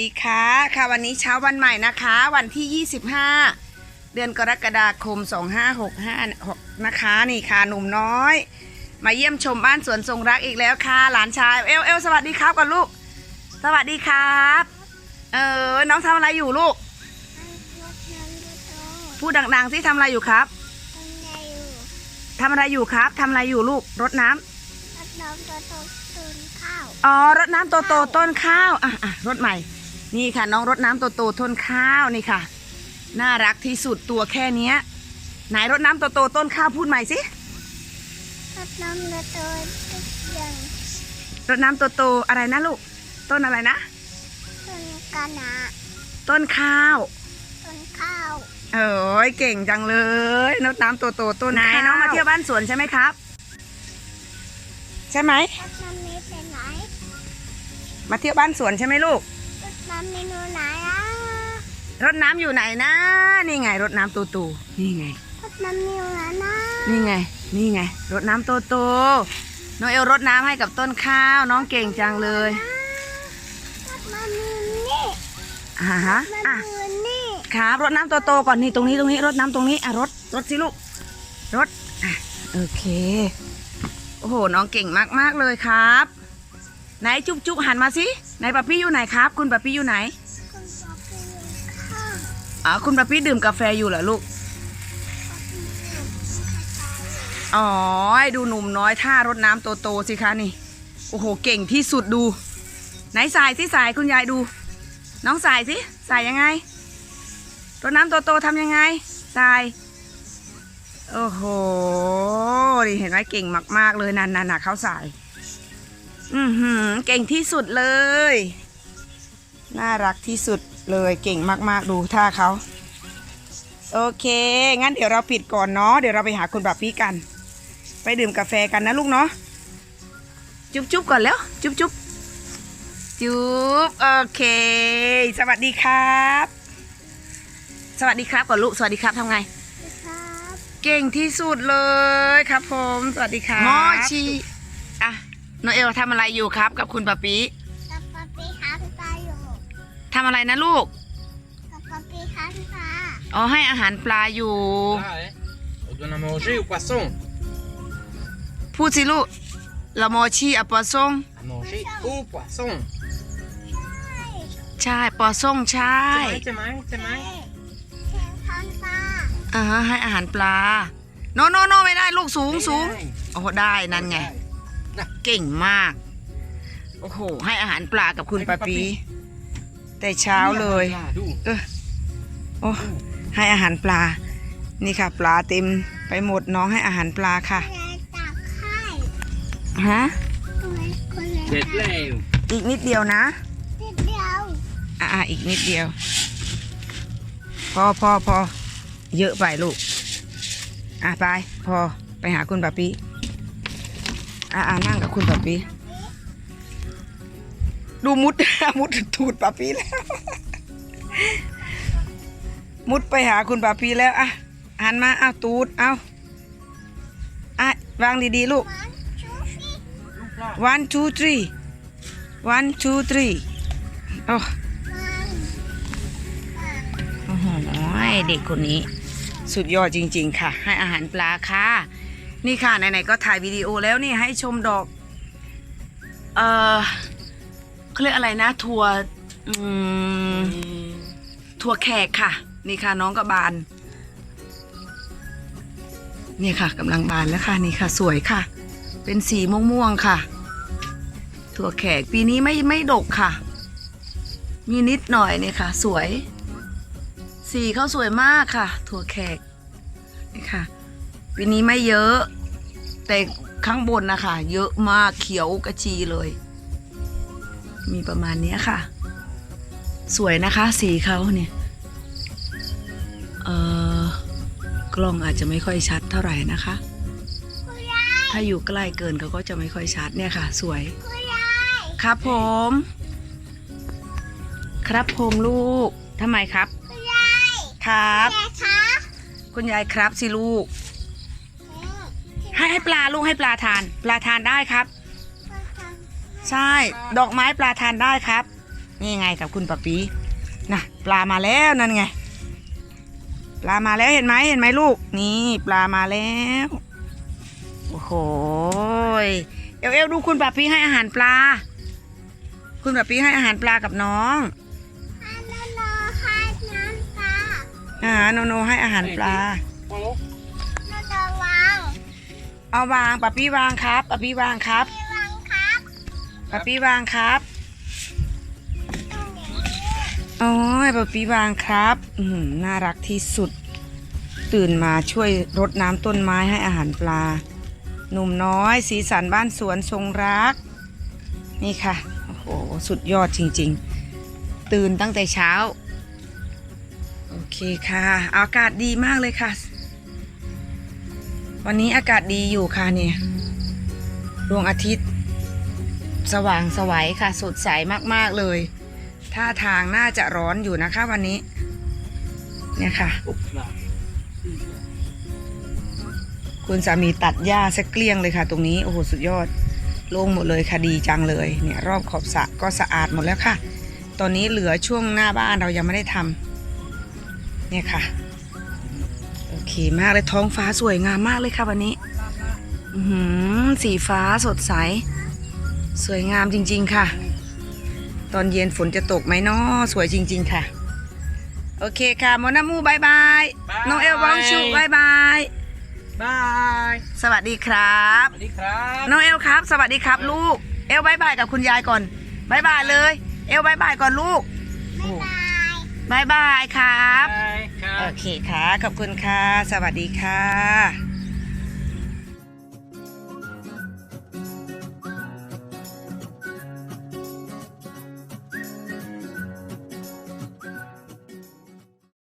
ดีค่ะค่ะวันนี้เช้าวันใหม่นะคะ วันที่ 25 เดือนกรกฎาคม 2565นะคะนี่ค่ะหนุ่มน้อย มาเยี่ยมชมบ้านสวนทรงรักอีกแล้วค่ะ หลานชายเอลเอลสวัสดีครับก่อนลูก สวัสดีครับ เออน้องทำอะไรอยู่ลูก พูดดังๆสิทำอะไรอยู่ครับทำอะไรอยู่ครับทำอะไรอยู่ลูกรดน้ำอ๋อรดน้ำโตโตต้นข้าวอะอะรดใหม่ นี่ค่ะน้องรดน้ำโตโตต้นข้าวนี่ค่ะ น่ารักที่สุดตัวแค่เนี้ยไหนรดน้ำโตโตต้นข้าวพูดใหม่สิรดน้ำโตโตอะไรนะลูก ต้นอะไรนะ ต้นข้าวเอ้ยเก่งจังเลยรดน้ำโตโตต้นข้าวน้องมาเที่ยวบ้านสวนใช่ไหมครับ ใช่ไหมมาเที่ยวบ้านสวนใช่ไหมลูก รดน้ำอยู่ไหนนะ นี่ไงรดน้ำตูตูนี่ไงนี่ไง นี่ไงรดน้ำโตโตน้องเอลรดน้ำให้กับต้นข้าว น้องเก่งจังเลยอ่าฮะอะครับรดน้ำโตโตก่อนนี่ตรงนี้ตรงนี้รดน้ำตรงนี้อะรดรดสิลูกรดอะโอเค โอ้โห น้องเก่งมาก ๆ เลยครับ ไหนจุ๊บจุ๊บหันมาสิไหนปะปี้อยู่ไหนครับ คุณปะปี้อยู่ไหนอ๋อคุณปะปี้ดื่มกาแฟอยู่เหรอลูกอ๋อดูหนุ่มน้อยท่ารดน้ำโตๆสิคะนี่โอ้โหเก่งที่สุดดู ไหนสายสิสายคุณยายดู น้องสายสิสายยังไงรดน้ำโตๆทำยังไงสายโอ้โหนี่เห็นไหมเก่งมาก ๆ เลยนันนันๆเขาสาย อือหือเก่งที่สุดเลย น่ารักที่สุดเลยเก่งมากๆดูท่าเขา โอเค งั้นเดี๋ยวเราปิดก่อนเนาะเดี๋ยวเราไปหาคุณบับปี้กัน ไปดื่มกาแฟกันนะลูกเนาะจุ๊บจุ๊บก่อนแล้ว จุ๊บจุ๊บจุ๊บโอเค สวัสดีครับ สวัสดีครับก่อนลูกสวัสดีครับทำไงเก่งที่สุดเลยครับผม สวัสดีครับมอชีอะ โนเอลทำอะไรอยู่ครับ กับคุณปาปีทำอะไรนะลูกอ๋อให้อาหารปลาอยู่ Là, hein. On donne à manger au poisson. พูดสิลูกละโมชีอะปอซ่ง À manger au poisson. ใช่ปอซ่งใช่ C'est vrai, c'est vrai, อ่าฮะให้อาหารปลา โนโนโนไม่ได้ลูกสูงสูงโอ้โหได้นั่นไง เก่งมาก โอ้โห ให้อาหารปลากับคุณปาปี แต่เช้าเลย D'où เออโอ้ให้อาหารปลา นี่ค่ะ ปลาเต็มไปหมดน้องให้อาหารปลาค่ะฮะ Des lèvres. อีกนิดเดียวนะอ่าอีกนิดเดียว พอพอพอเยอะไปลูก อะไป พอไปหาคุณปาปี อ่านั่งกับคุณปาปีดูมุด มุดตูดปาปีแล้ว มุดไปหาคุณปาปีแล้วอะหันมาเอาตูดเอาอะวางดีๆลูก one two three one two three โอ้โอ้โหเด็กคนนี้ สุดยอดจริง ๆ ค่ะ ให้อาหารปลาค่ะ นี่ค่ะไหนๆก็ถ่ายวิดีโอแล้วนี่ให้ชมดอก เออเขาเรียกอะไรนะทัวถั่วแขกค่ะ นี่ค่ะน้องก็บานนี่ค่ะกำลังบานแล้วค่ะนี่ค่ะ สวยค่ะ เป็นสีม่วงๆค่ะ ถั่วแขกปีนี้ไม่ไม่ดกค่ะ มีนิดหน่อยเนี่ยค่ะ สวย สีเขาสวยมากค่ะ ถั่วแขกนี่ค่ะ ปีนี้ไม่เยอะ แต่ข้างบนนะคะ เยอะมากเขียวกระจีเลย มีประมาณเนี้ยค่ะ สวยนะคะสีเขาเนี่ยเอ่อกล้องอาจจะไม่ค่อยชัดเท่าไหร่นะคะ ถ้าอยู่ใกล้เกินเขาก็จะไม่ค่อยชัดเนี่ยค่ะ สวย ครับผม ครับผมลูกทำไมครับ ครับ คุณยายครับสิลูก ให้ให้ปลาลูกให้ปลาทาน ปลาทานได้ครับ ใช่ ดอกไม้ปลาทานได้ครับ นี่ไงกับคุณปะปีนะปลามาแล้วนั่นไง ปลามาแล้วเห็นไหมเห็นไหมลูก นี่ปลามาแล้วโอ้โหยเอลเอลดูคุณปะปีให้อาหารปลา คุณปะปีให้อาหารปลากับน้องอ่าโนโนให้อาหารปลา Voilà. เอาวางปะปี้วางครับปะปี้วางครับปะปี้วางครับโอ้ยปะปี้วางครับ อืมน่ารักที่สุด ตื่นมาช่วยรดน้ำต้นไม้ให้อาหารปลา หนุ่มน้อย สีสันบ้านสวนทรงรัก นี่ค่ะ โอ้โห สุดยอดจริง ๆ ตื่นตั้งแต่เช้า โอเคค่ะ อากาศดีมากเลยค่ะ วันนี้อากาศดีอยู่ค่ะเนี่ยดวงอาทิตย์ สว่างสวัยค่ะ สดใสมากๆเลยท่าทางน่าจะร้อนอยู่นะคะวันนี้ เนี่ยค่ะ คุณสามีตัดหญ้าสักเกลี้ยงเลยค่ะ ตรงนี้โอ้โหสุดยอดโล่งหมดเลยค่ะดีจังเลย เนี่ย รอบขอบสระก็สะอาดหมดแล้วค่ะ ตอนนี้เหลือช่วงหน้าบ้านเรายังไม่ได้ทำเนี่ยค่ะ เคมากเลยท้องฟ้าสวยงามมากเลยค่ะวันนี้อือหือสีฟ้าสดใส สวยงามจริง ๆ ค่ะ ตอนเย็นฝนจะตกไหมเนาะสวยจริง ๆ ค่ะ โอเคค่ะโมนามูบายบายบายน้องเอลวังชูบายบาย Bye. สวัสดีครับสวัสดีครับน้องเอลครับ สวัสดีครับลูก เอลบายบายกับคุณยายก่อนบายบายเลย เอลบายบายก่อนลูกบายบายครับ Bye ค่ะ โอเคค่ะ ขอบคุณค่ะ สวัสดีค่ะ